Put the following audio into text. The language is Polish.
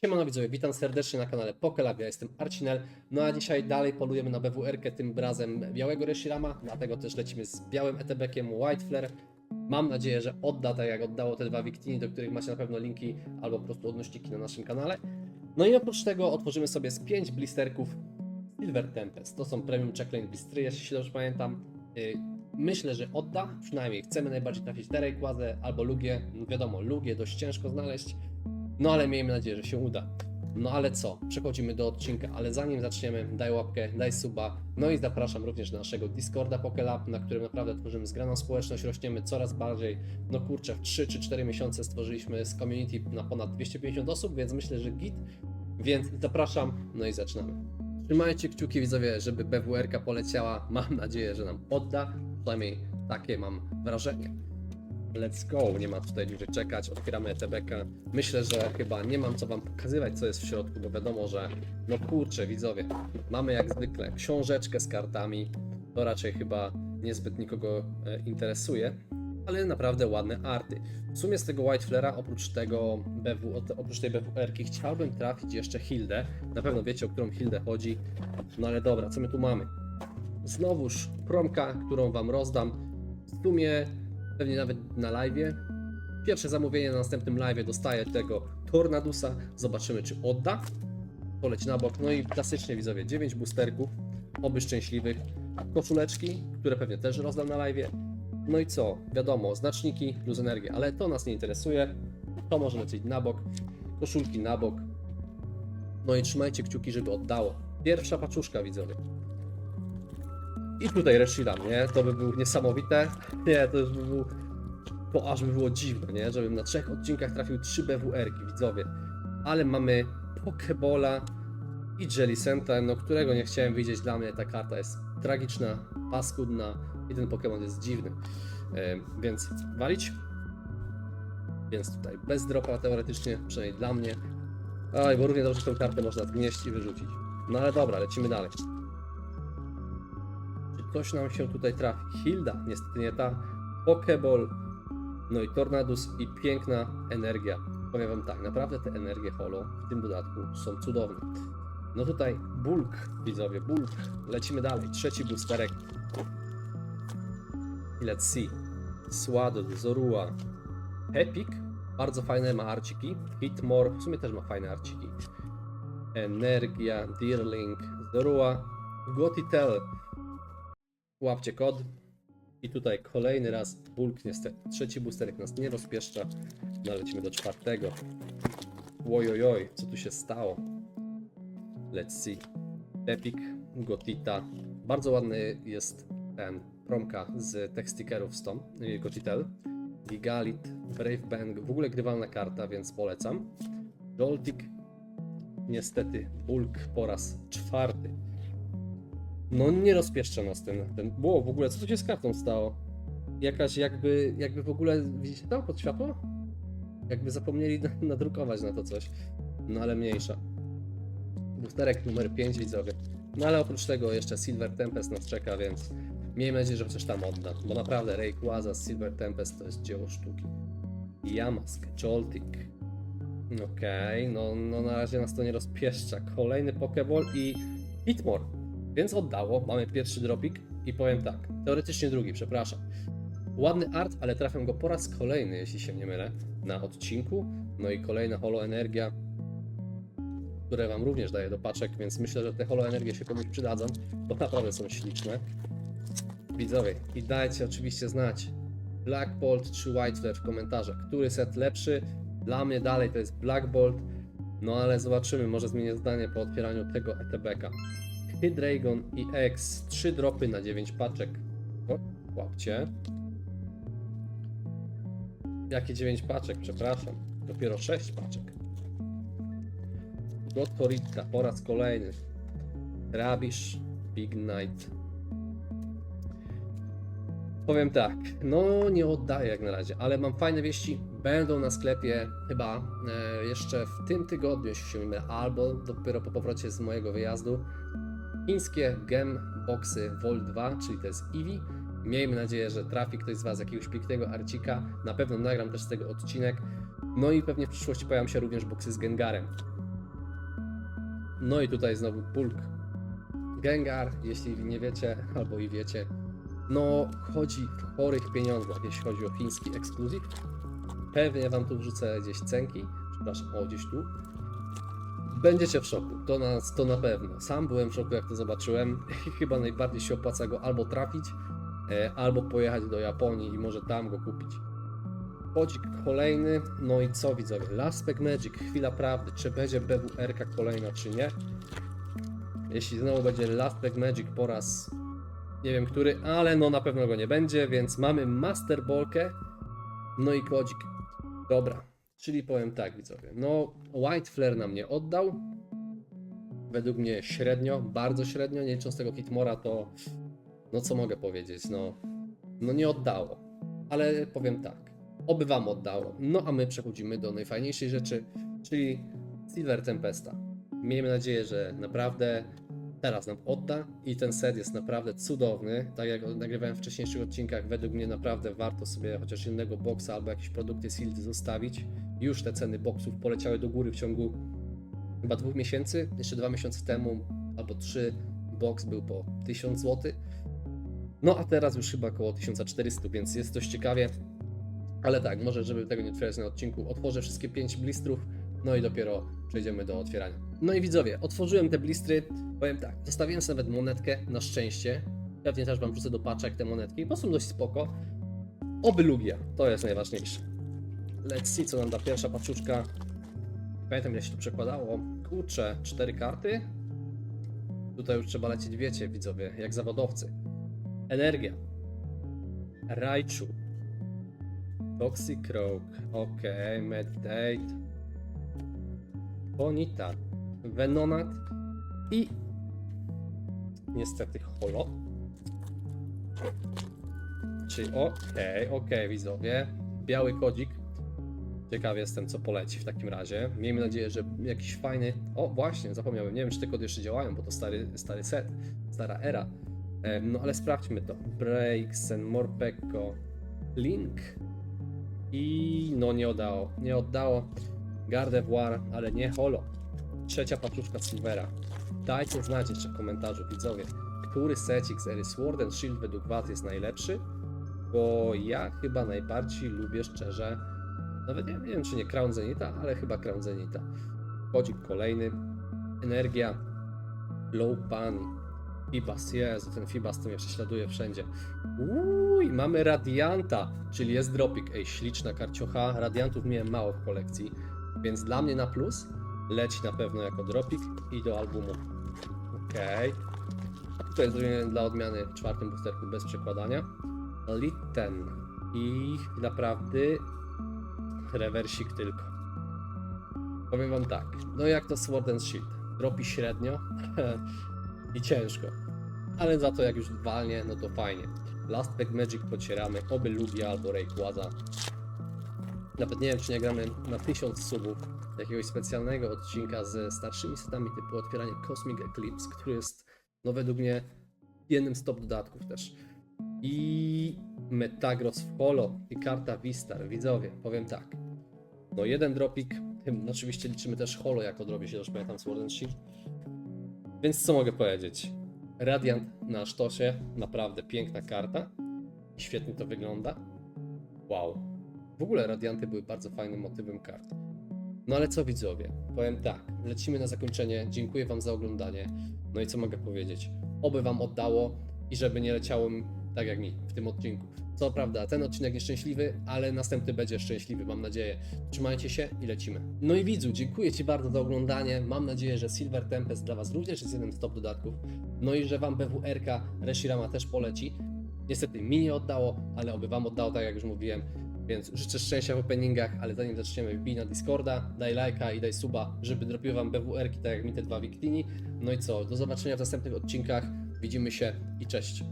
Siemano widzowie, witam serdecznie na kanale Pokelab, ja jestem Arcinel, no a dzisiaj dalej polujemy na BWR-kę, tym razem białego Reshirama, dlatego też lecimy z białym ETB-kiem White Flare. Mam nadzieję, że odda tak jak oddało te dwa Victini, do których macie na pewno linki albo po prostu odnośniki na naszym kanale. No i oprócz tego otworzymy sobie z 5 blisterków Silver Tempest, to są premium checklane blistry, jeśli dobrze pamiętam. Yy, Myślę, że odda, przynajmniej chcemy najbardziej trafić te Rayquaze albo Lugie, No wiadomo, Lugie dość ciężko znaleźć, no ale miejmy nadzieję, że się uda. No ale co? Przechodzimy do odcinka, ale zanim zaczniemy, daj łapkę, daj suba. No i zapraszam również do naszego Discorda Pokelab, na którym naprawdę tworzymy zgraną społeczność, rośniemy coraz bardziej. No kurczę, w 3 czy 4 miesiące stworzyliśmy z community na ponad 250 osób, więc myślę, że git. Więc zapraszam, no i zaczynamy. Trzymajcie kciuki widzowie, żeby BWR poleciała. Mam nadzieję, że nam odda. Przynajmniej takie mam wrażenie. Let's go, nie ma tutaj dłużej czekać, otwieramy ETBK. Myślę, że chyba nie mam co wam pokazywać, co jest w środku, bo wiadomo, że no kurczę, widzowie, mamy jak zwykle książeczkę z kartami, to raczej chyba niezbyt nikogo e, interesuje, ale naprawdę ładne arty. W sumie z tego White Flera, oprócz tego BW, oprócz tej BWR-ki, chciałbym trafić jeszcze Hildę. Na pewno wiecie, o którą Hildę chodzi, no ale dobra, co my tu mamy? Znowuż promka, którą wam rozdam. W sumie pewnie nawet na live. Pierwsze zamówienie na następnym live dostaję tego Tornadusa. Zobaczymy, czy odda. Poleć na bok. No i klasycznie widzowie, 9 boosterków, oby szczęśliwych. Koszuleczki, które pewnie też rozdam na live. No i co? Wiadomo, znaczniki plus energię, ale to nas nie interesuje. To może lecieć na bok. Koszulki na bok. No i trzymajcie kciuki, żeby oddało. Pierwsza paczuszka, widzowie. I tutaj Reshiram, nie? To by było niesamowite. Nie, to już by był... To aż by było dziwne, nie? Żebym na trzech odcinkach trafił trzy BWR-ki, widzowie. Ale mamy Pokebola i Jellicenta, no którego nie chciałem widzieć. Dla mnie ta karta jest tragiczna, paskudna i ten Pokémon jest dziwny. E, więc walić. Więc tutaj bez dropa teoretycznie, przynajmniej dla mnie. Oj, bo równie dobrze tą kartę można zgnieść i wyrzucić. No ale dobra, lecimy dalej. Coś nam się tutaj trafi? Hilda, niestety nie ta. Pokeball, no i Tornadus i piękna energia. Powiem wam tak, naprawdę te energie holo w tym dodatku są cudowne. No tutaj Bulk, widzowie, Bulk. Lecimy dalej. Trzeci boosterek. Let's see. Swaddle, Zorua, Epic. Bardzo fajne ma arciki. Hitmore, w sumie też ma fajne arciki. Energia, Deerling, Zorua, Gotitel. Łapcie kod. I tutaj kolejny raz bulk niestety. Trzeci boosterek nas nie rozpieszcza. No lecimy do czwartego. Ojojoj, co tu się stało? Let's see. Epic, Gotita. Bardzo ładny jest ten promka z tekstikerów z y, Gotitel. Gigalit, Brave Bang, w ogóle grywalna karta, więc polecam. Joltik, niestety Bulk po raz czwarty. No nie rozpieszcza nas ten, ten... Było w ogóle, co tu się z kartą stało? Jakaś jakby, jakby w ogóle, widzicie to pod światło? Jakby zapomnieli nadrukować na to coś. No ale mniejsza. Boosterek numer 5 widzowie. No ale oprócz tego jeszcze Silver Tempest nas czeka, więc miejmy nadzieję, że coś tam odda. Bo naprawdę Rayquaza z Silver Tempest to jest dzieło sztuki. Yamask, Joltik. Okej, no, no na razie nas to nie rozpieszcza. Kolejny Pokeball i Hitmore. Więc oddało, mamy pierwszy dropik i powiem tak, teoretycznie drugi, przepraszam. Ładny art, ale trafiam go po raz kolejny, jeśli się nie mylę, na odcinku. No i kolejna holo energia, które Wam również daję do paczek, więc myślę, że te holo energie się komuś przydadzą, bo naprawdę są śliczne. Widzowie, i dajcie oczywiście znać Black Bolt czy White Flare w komentarzach, który set lepszy. Dla mnie dalej to jest Black Bolt, no ale zobaczymy, może zmienię zdanie po otwieraniu tego ETB-ka. Hydreigon i X, 3 dropy na 9 paczek. O, łapcie. Jakie 9 paczek? Przepraszam. Dopiero 6 paczek. Gotoritka po raz kolejny. Rabish, Big Knight. Powiem tak, no nie oddaję jak na razie, ale mam fajne wieści. Będą na sklepie chyba e, jeszcze w tym tygodniu, jeśli się mylę, albo dopiero po powrocie z mojego wyjazdu. Chińskie Gem Boxy Vol 2, czyli to jest Eevee. Miejmy nadzieję, że trafi ktoś z Was jakiegoś pięknego arcika. Na pewno nagram też z tego odcinek. No i pewnie w przyszłości pojawią się również boxy z Gengarem. No i tutaj znowu Bulk. Gengar, jeśli nie wiecie, albo i wiecie, no chodzi w chorych pieniądzach, jeśli chodzi o chiński ekskluzyw. Pewnie wam tu wrzucę gdzieś cenki, przepraszam, o gdzieś tu. Będziecie w szoku, to na, to na pewno. Sam byłem w szoku, jak to zobaczyłem chyba najbardziej się opłaca go albo trafić, e, albo pojechać do Japonii i może tam go kupić. Podzik kolejny, no i co widzowie? Last Pack Magic, chwila prawdy, czy będzie BWR kolejna, czy nie? Jeśli znowu będzie Last Pack Magic po raz nie wiem który, ale no na pewno go nie będzie, więc mamy Master Ballkę, no i kodzik. Dobra, czyli powiem tak widzowie, no White Flare nam nie oddał, według mnie średnio, bardzo średnio, nie licząc tego Hitmora, to no co mogę powiedzieć, no, no nie oddało, ale powiem tak, oby wam oddało. No a my przechodzimy do najfajniejszej rzeczy, czyli Silver Tempesta. Miejmy nadzieję, że naprawdę teraz nam odda i ten set jest naprawdę cudowny. Tak jak nagrywałem w wcześniejszych odcinkach, według mnie naprawdę warto sobie chociaż jednego boxa albo jakieś produkty Sealed zostawić. Już te ceny boxów poleciały do góry w ciągu chyba dwóch miesięcy. Jeszcze dwa miesiące temu albo trzy box był po 1000 zł. No a teraz już chyba około 1400, więc jest dość ciekawie. Ale tak, może żeby tego nie otwierać na odcinku, otworzę wszystkie 5 blistrów, no i dopiero przejdziemy do otwierania. No i widzowie, otworzyłem te blistry, powiem tak, zostawiłem sobie nawet monetkę, na szczęście. Pewnie też wam wrzucę do paczek te monetki, bo są dość spoko. Oby Lugia, to jest najważniejsze. Let's see, co nam da pierwsza paczuszka. Pamiętam, jak się to przekładało. Kurczę, cztery karty? Tutaj już trzeba lecieć, wiecie, widzowie, jak zawodowcy. Energia. Raichu. Toxic Rogue. Ok, Meditate. Bonita. Venonat. I niestety Holo. Czyli okej, okej, widzowie. Biały kodzik. Ciekaw jestem, co poleci w takim razie. Miejmy nadzieję, że jakiś fajny. O, właśnie, zapomniałem. Nie wiem, czy te kody jeszcze działają, bo to stary, stary set, stara era. No ale sprawdźmy to. Breaksen, Morpeko, Link. I no nie oddało. Nie oddało. Gardevoir, ale nie Holo. Trzecia paczuszka Silvera. Dajcie znać jeszcze w komentarzu, widzowie, który secik z ery Sword and Shield według Was jest najlepszy, bo ja chyba najbardziej lubię szczerze, nawet nie, nie wiem czy nie Crown Zenita, ale chyba Crown Zenita. Kodzik kolejny, Energia, Low Pan, Fibas, Jezu, ten Fibas to mnie prześladuje wszędzie. Uuu, mamy Radianta, czyli jest dropik, ej, śliczna karciocha, Radiantów miałem mało w kolekcji, więc dla mnie na plus leci na pewno jako dropik i do albumu. Okej. Tutaj zrobimy dla odmiany w czwartym boosterku bez przekładania. Litten i naprawdę rewersik tylko. Powiem wam tak, no jak to Sword and Shield. Dropi średnio i ciężko. Ale za to jak już walnie, no to fajnie. Last Pack Magic pocieramy, oby Lugia albo Rayquaza. Nawet nie wiem, czy nie gramy na 1000 subów jakiegoś specjalnego odcinka ze starszymi setami typu otwieranie Cosmic Eclipse, który jest, no według mnie, jednym z top dodatków też. I Metagross Holo i karta Vistar. Widzowie, powiem tak. No jeden dropik, tym oczywiście liczymy też Holo jako drop, jeśli już pamiętam Sword and Shield. Więc co mogę powiedzieć? Radiant na sztosie, naprawdę piękna karta. Świetnie to wygląda. Wow. W ogóle Radianty były bardzo fajnym motywem kart. No ale co widzowie? Powiem tak, lecimy na zakończenie. Dziękuję Wam za oglądanie. No i co mogę powiedzieć? Oby Wam oddało i żeby nie leciało tak jak mi w tym odcinku. Co prawda, ten odcinek nieszczęśliwy, ale następny będzie szczęśliwy, mam nadzieję. Trzymajcie się i lecimy. No i widzu, dziękuję Ci bardzo za oglądanie. Mam nadzieję, że Silver Tempest dla Was również jest jednym z top dodatków. No i że Wam BWR-ka Reshirama też poleci. Niestety mi nie oddało, ale oby Wam oddało, tak jak już mówiłem. Więc życzę szczęścia w openingach, ale zanim zaczniemy, wbij na Discorda, daj lajka i daj suba, żeby dropiły Wam BWR-ki, tak jak mi te dwa Victini. No i co, do zobaczenia w następnych odcinkach. Widzimy się i cześć.